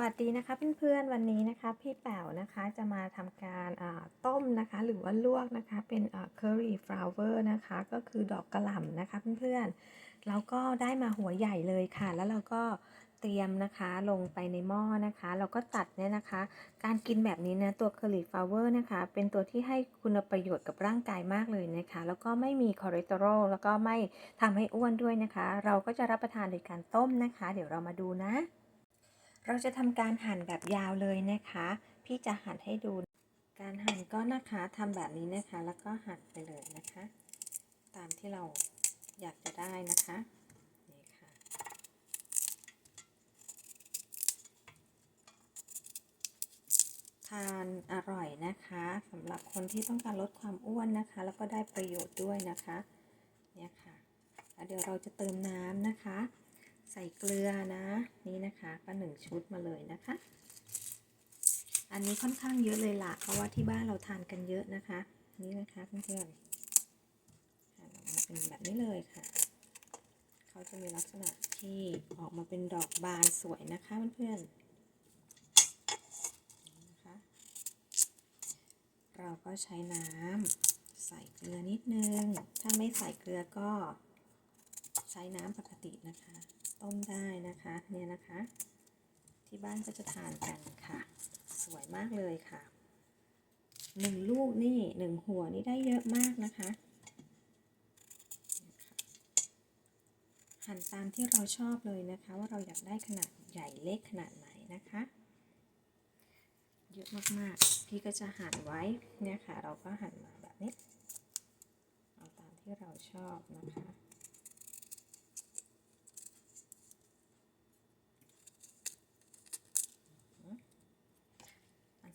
วัสดีนะคะเพื่อนๆวันนี้นะคะพี่แป๋วนะคะจะมาทำการต้มนะคะหรือว่าลวกนะคะเป็นอ่า curry flower นะคะก็คือดอกกระหล่ำนะคะเพื่อนๆแล้วก็ได้มาหัวใหญ่เลยค่ะ แล้วเราก็เตรียมนะคะลงไปในหม้อนะคะเราก็ตัดเนี่ยนะคะ การกินแบบนี้นะตัว curry flower นะคะเป็นตัวที่ให้คุณประโยชน์กับร่างกายมากเลยนะคะ แล้วก็ไม่มีคอเลสเตอรอลแล้วก็ไม่ทำให้อ้วนด้วยนะคะ เราก็จะรับประทานโดยการต้มนะคะ เดี๋ยวเรามาดูนะ เราจะทำการหั่นแบบยาวเลยนะคะ พี่จะหั่นให้ดู การหั่นก็นะคะทำแบบนี้นะคะ แล้วก็หั่นไปเลยนะคะ ตามที่เราอยากจะได้นะคะนี่ค่ะทานอร่อยนะคะสำหรับคนที่ต้องการลดความอ้วนนะคะ แล้วก็ได้ประโยชน์ด้วยนะคะเนี่ยค่ะแล้วเดี๋ยวเราจะเติมน้ำนะคะ ใส่เกลือนะ นี่นะคะก็หนึ่งชุดมาเลยนะคะ อันนี้ค่อนข้างเยอะเลยละเพราะว่าที่บ้านเราทานกันเยอะนะคะ นี่นะคะเพื่อนๆหั่นออกมาเป็นแบบนี้เลยค่ะ เขาจะมีลักษณะที่ออกมาเป็นดอกบานสวยนะคะเพื่อนๆนะคะเราก็ใช้น้ำใส่เกลือนิดนึง ถ้าไม่ใส่เกลือก็ใช้น้ำปกตินะคะ ต้มได้นะคะเนี่ยนะคะ ที่บ้านก็จะทานกันค่ะ สวยมากเลยค่ะหนึ่งลูกนี่หนึ่งหัวนี่ได้เยอะมากนะคะเนี่ยค่ะหั่นตามที่เราชอบเลยนะคะ ว่าเราอยากได้ขนาดใหญ่เล็กขนาดไหนนะคะ เยอะมากๆพี่ก็จะหั่นไว้เนี่ยค่ะ เราก็หั่นมาแบบนี้ เอาตามที่เราชอบนะคะ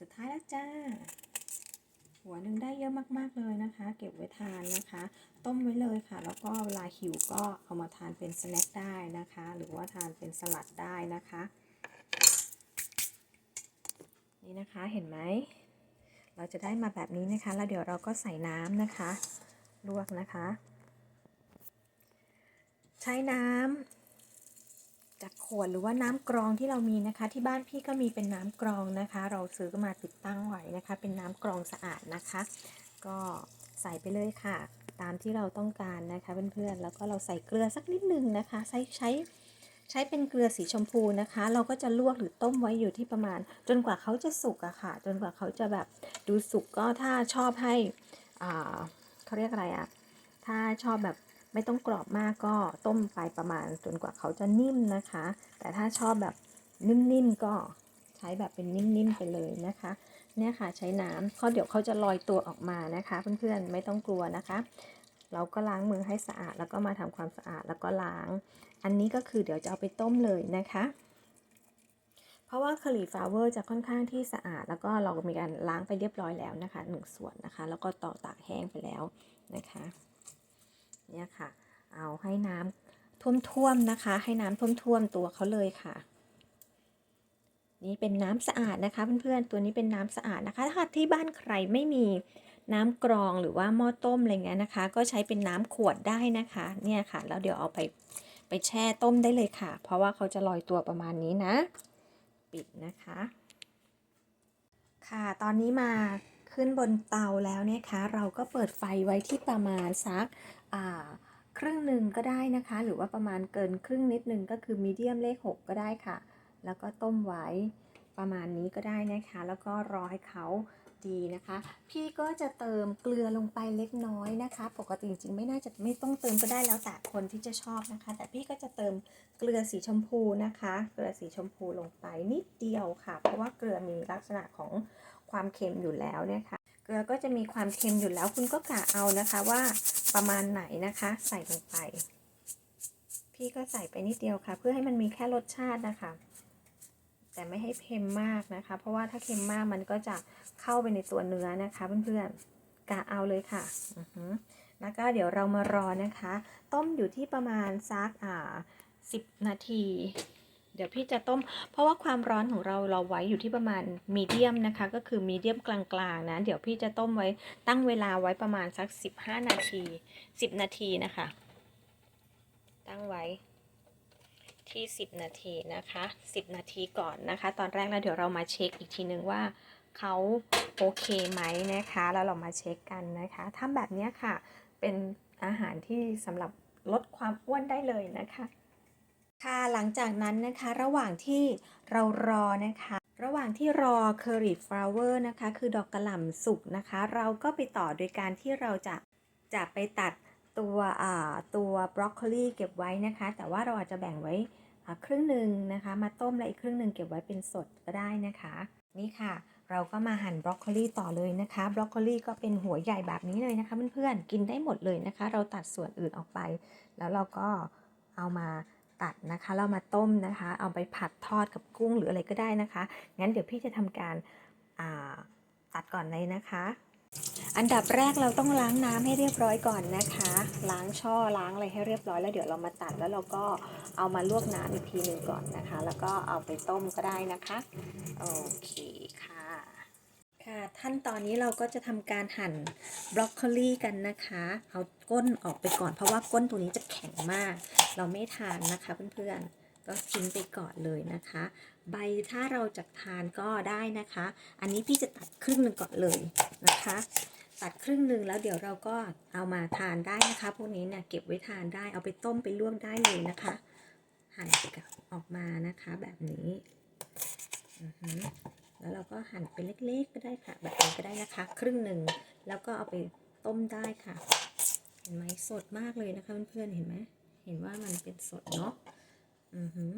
สุดท้ายแล้วจ้า หัวหนึ่งได้เยอะมาก ๆ เลยนะคะ เก็บไว้ทานนะคะ ต้มไว้เลยค่ะ แล้วก็เวลาหิวก็เอามาทานเป็นสแน็คได้นะคะ หรือว่าทานเป็นสลัดได้นะคะ นี่นะคะเห็นไหมเราจะได้มาแบบนี้นะคะ แล้วเดี๋ยวเราก็ใส่น้ำนะคะ ลวกนะคะ ใช้น้ำ จากขวดหรือว่าน้ำกรองที่เรามีนะคะ ที่บ้านพี่ก็มีเป็นน้ำกรองนะคะ เราซื้อมาติดตั้งไว้นะคะ เป็นน้ำกรองสะอาดนะคะ ก็ใส่ไปเลยค่ะ ตามที่เราต้องการนะคะเพื่อนๆแล้วก็เราใส่เกลือสักนิดนึงนะคะ ใช้ใช้ใช้เป็นเกลือสีชมพูนะคะ เราก็จะลวกหรือต้มไว้อยู่ที่ประมาณ จนกว่าเขาจะสุกอะค่ะ จนกว่าเขาจะแบบดูสุกก็ถ้าชอบให้อ่าเขาเรียกอะไรอะถ้าชอบแบบ ไม่ต้องกรอบมากก็ต้มไปประมาณจนกว่าเขาจะนิ่มนะคะ แต่ถ้าชอบแบบนิ่มๆก็ใช้แบบเป็นนิ่มๆไปเลยนะคะเนี่ยค่ะใช้น้ำเพราะเดี๋ยวเขาจะลอยตัวออกมานะคะเพื่อนๆไม่ต้องกลัวนะคะ เราก็ล้างมือให้สะอาดแล้วก็มาทำความสะอาดแล้วก็ล้าง อันนี้ก็คือเดี๋ยวจะเอาไปต้มเลยนะคะ เพราะว่าคลีฟลาเวอร์จะค่อนข้างที่สะอาด แล้วก็เรามีการล้างไปเรียบร้อยแล้วนะคะหนึ่งส่วนนะคะ แล้วก็ต่อตากแห้งไปแล้วนะคะ เนี่ยค่ะ เอาให้น้ำท่วมๆนะคะ ให้น้ำท่วมๆตัวเขาเลยค่ะ นี่เป็นน้ำสะอาดนะคะ เพื่อนๆตัวนี้เป็นน้ำสะอาดนะคะ ถ้าที่บ้านใครไม่มีน้ำกรองหรือว่าหม้อต้มอะไรเงี้ยนะคะ ก็ใช้เป็นน้ำขวดได้นะคะ เนี่ยค่ะ แล้วเดี๋ยวเอาไปไปแช่ต้มได้เลยค่ะ เพราะว่าเขาจะลอยตัวประมาณนี้นะ ปิดนะคะ ค่ะ ตอนนี้มาขึ้นบนเตาแล้วเนี่ยคะ เราก็เปิดไฟไว้ที่ประมาณสักครึ่งหนึ่งก็ได้นะคะ หรือว่าประมาณเกินครึ่งนิดนึงก็คือมีเดียมเลข 6 ก็ได้ค่ะ แล้วก็ต้มไว้ประมาณนี้ก็ได้นะคะ แล้วก็รอให้เขาดีนะคะ พี่ก็จะเติมเกลือลงไปเล็กน้อยนะคะ ปกติจริงๆไม่น่าจะไม่ต้องเติมก็ได้แล้วแต่คนที่จะชอบนะคะ แต่พี่ก็จะเติมเกลือสีชมพูนะคะ เกลือสีชมพูลงไปนิดเดียวค่ะ เพราะว่าเกลือมีลักษณะของความเค็มอยู่แล้วเนี่ยค่ะเกลือก็จะมีความเค็มอยู่แล้วคุณก็กะเอานะคะว่า ประมาณไหนนะคะ ใส่ลงไป พี่ก็ใส่ไปนิดเดียวค่ะ เพื่อให้มันมีแค่รสชาตินะคะ แต่ไม่ให้เค็มมากนะคะ เพราะว่าถ้าเค็มมากมันก็จะเข้าไปในตัวเนื้อนะคะ เพื่อนๆกะเอาเลยค่ะแล้วก็เดี๋ยวเรามารอนะคะ ต้มอยู่ที่ประมาณสักอ่าสิบนาที เดี๋ยวพี่จะต้ม เพราะว่าความร้อนของเราเราไว้อยู่ที่ประมาณมีเดียมนะคะ ก็คือมีเดียมกลางๆนะ เดี๋ยวพี่จะต้มไว้ตั้งเวลาไว้ประมาณสัก 15 นาที 10 นาทีนะคะ ตั้งไว้ที่ 10 นาทีนะคะ 10 นาทีก่อนนะคะ ตอนแรกแล้วเดี๋ยวเรามาเช็คอีกทีนึงว่าเขาโอเคไหมนะคะ แล้วเรามาเช็คกันนะคะทำแบบนี้ค่ะ เป็นอาหารที่สำหรับลดความอ้วนได้เลยนะคะ ค่ะหลังจากนั้นนะคะระหว่างที่เรารอนะคะ ระหว่างที่รอ curry flower นะคะ คือดอกกระหล่ำสุกนะคะ เราก็ไปต่อโดยการที่เราจะจะไปตัดตัวอ่าตัวบรอกโคลีเก็บไว้นะคะ แต่ว่าเราอาจจะแบ่งไว้ครึ่งหนึ่งนะคะ มาต้มแล้วอีกครึ่งหนึ่งเก็บไว้เป็นสดก็ได้นะคะ นี่ค่ะ เราก็มาหั่นบรอกโคลีต่อเลยนะคะบรอกโคลีก็เป็นหัวใหญ่แบบนี้เลยนะคะเพื่อนๆกินได้หมดเลยนะคะ เราตัดส่วนอื่นออกไป แล้วเราก็เอามา ตัดนะคะ เรามาต้มนะคะ เอาไปผัดทอดกับกุ้งหรืออะไรก็ได้นะคะ งั้นเดี๋ยวพี่จะทำการตัดก่อนเลยนะคะ อันดับแรกเราต้องล้างน้ำให้เรียบร้อยก่อนนะคะ ล้างช่อล้างอะไรให้เรียบร้อยแล้วเดี๋ยวเรามาตัดแล้วเราก็เอามาลวกน้ำอีกทีหนึ่งก่อนนะคะ แล้วก็เอาไปต้มก็ได้นะคะโอเคค่ะค่ะขั้นตอนนี้เราก็จะทำการหั่นบรอกโคลีกันนะคะ เอาก้นออกไปก่อนเพราะว่าก้นตัวนี้จะแข็งมาก เราไม่ทานนะคะเพื่อนๆ ก็ทิ้งไปก่อนเลยนะคะ ใบถ้าเราจะทานก็ได้นะคะ อันนี้พี่จะตัดครึ่งหนึ่งก่อนเลยนะคะ ตัดครึ่งหนึ่งแล้วเดี๋ยวเราก็เอามาทานได้นะคะ พวกนี้เนี่ยเก็บไว้ทานได้เอาไปต้มไปลวกได้เลยนะคะ หั่นออกมานะคะแบบนี้แล้วเราก็หั่นเป็นเล็กๆก็ได้ค่ะ แบบนี้ก็ได้นะคะ ครึ่งหนึ่งแล้วก็เอาไปต้มได้ค่ะ เห็นไหมสดมากเลยนะคะเพื่อนๆเห็นไหม เห็นว่ามันเป็นสดเนาะอือหือ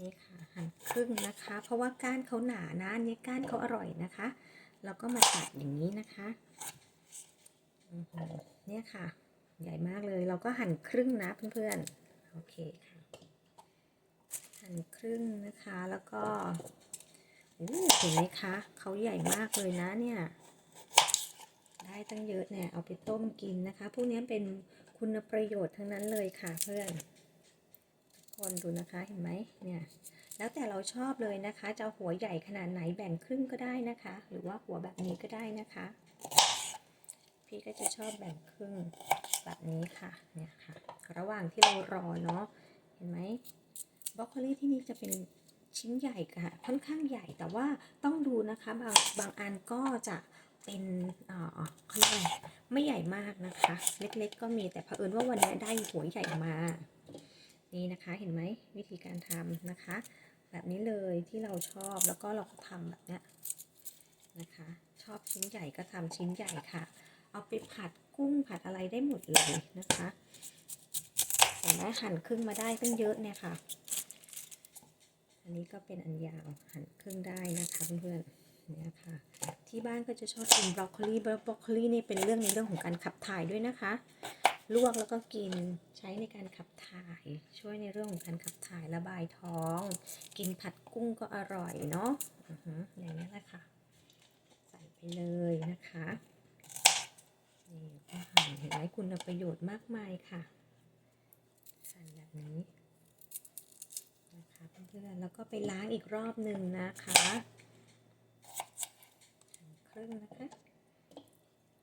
นี่ค่ะหั่นครึ่งนะคะ เพราะว่าก้านเขาหนานะนนี้ก้านเขาอร่อยนะคะเราก็มาตัดอย่างนี้นะคะอือหือเนี่ยค่ะ ใหญ่มากเลย เราก็หั่นครึ่งนะเพื่อนๆ โอเคค่ะ หั่นครึ่งนะคะ แล้วก็เห็นไหมคะ เขาใหญ่มากเลยนะเนี่ย ได้ตั้งเยอะเนี่ย เอาไปต้มกินนะคะ พวกนี้เป็น คุณประโยชน์ทั้งนั้นเลยค่ะเพื่อน ทุกคนดูนะคะเห็นไหมเนี่ยแล้วแต่เราชอบเลยนะคะ จะหัวใหญ่ขนาดไหนแบ่งครึ่งก็ได้นะคะ หรือว่าหัวแบบนี้ก็ได้นะคะ พี่ก็จะชอบแบ่งครึ่งแบบนี้ค่ะเนี่ยค่ะ ระหว่างที่เรารอเนาะเห็นไหมบรอกโคลีที่นี่จะเป็นชิ้นใหญ่ค่ะ ค่อนข้างใหญ่แต่ว่าต้องดูนะคะบางบางอันก็จะ เป็นเอ่อเขาเรียกอะไรไม่ใหญ่มากนะคะ เล็กๆก็มีแต่เผอิญว่าวันนี้ได้หัวใหญ่มา นี่นะคะเห็นไหมวิธีการทำนะคะ แบบนี้เลยที่เราชอบแล้วก็เราก็ทำแบบเนี้ยนะคะ ชอบชิ้นใหญ่ก็ทำชิ้นใหญ่ค่ะ เอาไปผัดกุ้งผัดอะไรได้หมดเลยนะคะเห็นไหมหั่นครึ่งมาได้ตั้งเยอะเนี่ยค่ะ อันนี้ก็เป็นอันยาวหั่นครึ่งได้นะคะเพื่อนๆ เนี่ยค่ะ ที่บ้านก็จะชอบกินบรอกโคลีบรอกโคลีนี่เป็นเรื่องในเรื่องของการขับถ่ายด้วยนะคะ ลวกแล้วก็กินใช้ในการขับถ่าย ช่วยในเรื่องของการขับถ่ายระบายท้อง กินผัดกุ้งก็อร่อยเนาะออย่างนี้แหละค่ะ ใส่ไปเลยนะคะนี่ก็หั่นเห็นไหมคุณประโยชน์มากมายค่ะหั่นแบบนี้นะคะเพื่อนๆแล้วก็ไปล้างอีกรอบหนึ่งนะคะ รึ่งนะคะ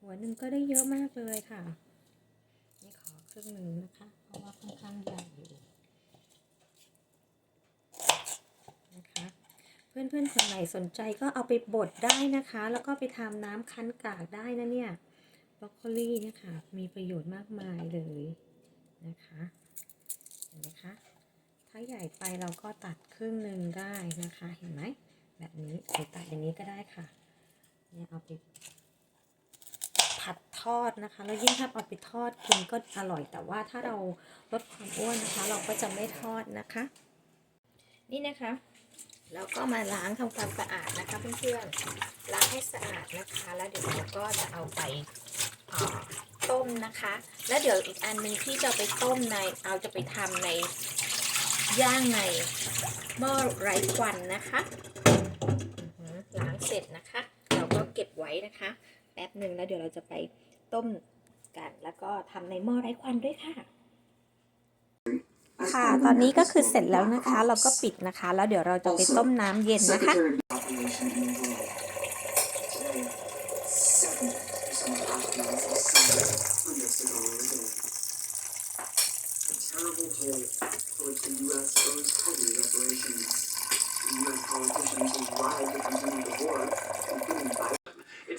หัวหนึ่งก็ได้เยอะมากเลยค่ะ นี่ขอครึ่งหนึ่งนะคะ เพราะว่าค่อนข้างใหญ่อยู่นะคะเพื่อนๆคนไหนสนใจก็เอาไปบดได้นะคะ แล้วก็ไปทำน้ำคั้นกากได้นะเนี่ยบรอกโคลีเนี่ยค่ะ มีประโยชน์มากมายเลยนะคะ เห็นไหมคะ ถ้าใหญ่ไปเราก็ตัดครึ่งหนึ่งได้นะคะ เห็นไหม แบบนี้หรือตัดอย่างนี้ก็ได้ค่ะ เนี่ยเอาไปผัดทอดนะคะ แล้วยิ่งถ้าเอาไปทอดกินก็อร่อย แต่ว่าถ้าเราลดความอ้วนนะคะ เราก็จะไม่ทอดนะคะ นี่นะคะแล้วก็มาล้างทำความสะอาดนะคะเพื่อนๆ ล้างให้สะอาดนะคะ แล้วเดี๋ยวเราก็จะเอาไปต้มนะคะ แล้วเดี๋ยวอีกอันหนึ่งที่จะไปต้มในเอาจะไปทำในย่างในหม้อไร้ควันนะคะหล้างเสร็จนะคะ ไว้นะคะแป๊บหนึ่งแล้วเดี๋ยวเราจะไปต้มกัน แล้วก็ทำในหม้อไร้ควันด้วยค่ะ ค่ะ ตอนนี้ก็คือเสร็จแล้วนะคะ เราก็ปิดนะคะ แล้วเดี๋ยวเราจะไปต้มน้ำเย็นนะคะ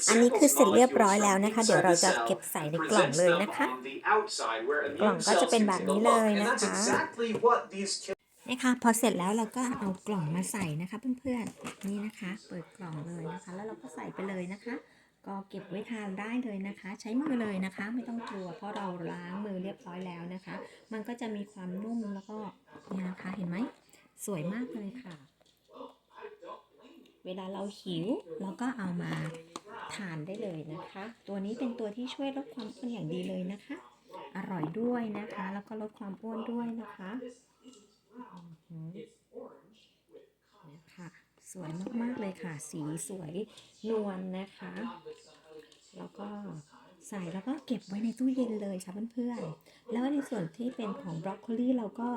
อันนี้คือเสร็จเรียบร้อยแล้วนะคะ เดี๋ยวเราจะเก็บใส่ในกล่องเลยนะคะ กล่องก็จะเป็นแบบนี้เลยนะคะนะคะพอเสร็จแล้วเราก็เอากล่องมาใส่นะคะเพื่อนๆแบบนี้นะคะ เปิดกล่องเลยนะคะ แล้วเราก็ใส่ไปเลยนะคะ ก็เก็บไว้ทานได้เลยนะคะ ใช้มือเลยนะคะ ไม่ต้องกลัวเพราะเราล้างมือเรียบร้อยแล้วนะคะ มันก็จะมีความนุ่มแล้วก็เนี่ยนะคะเห็นไหมสวยมากเลยค่ะ เวลาเราหิวเราก็เอามา ทานได้เลยนะคะ ตัวนี้เป็นตัวที่ช่วยลดความอ้วนอย่างดีเลยนะคะ อร่อยด้วยนะคะ แล้วก็ลดความอ้วนด้วยนะคะนะคะสวยมากๆเลยค่ะ สีสวยนวลนะคะ แล้วก็ใส่แล้วก็เก็บไว้ในตู้เย็นเลยค่ะเพื่อนๆ แล้วในส่วนที่เป็นของบรอกโคลีเราก็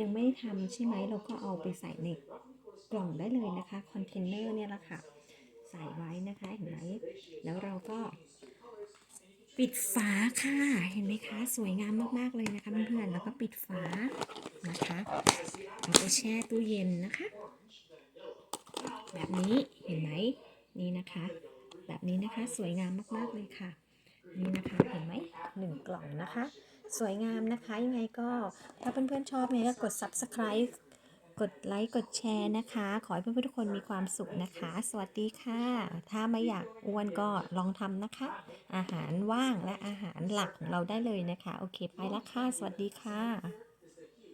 ยังไม่ได้ทำใช่ไหม เราก็เอาไปใส่ในกล่องได้เลยนะคะ คอนเทนเนอร์เนี่ยแหละค่ะ ส่ไว้นะคะเห็นไหมแล้วเราก็ปิดฝาค่ะเห็นไหมคะ สวยงามมากๆเลยนะคะเพื่อนๆแล้วก็ปิดฝานะคะเอาไปแช่ตู้เย็นนะคะ แบบนี้เห็นไหมนี่นะคะ แบบนี้นะคะสวยงามมากๆเลยค่ะ นี่นะคะเห็นไหมหนึ่งกล่องนะคะ สวยงามนะคะยังไงก็ถ้าเพื่อนๆชอบเนี่ยก็กด subscribe กดไลค์กดแชร์นะคะ ขอให้เพื่อนๆทุกคนมีความสุขนะคะ สวัสดีค่ะ ถ้าไม่อยากอ้วนก็ลองทำนะคะ อาหารว่างและอาหารหลักของเราได้เลยนะคะ โอเคไปละค่ะ สวัสดีค่ะ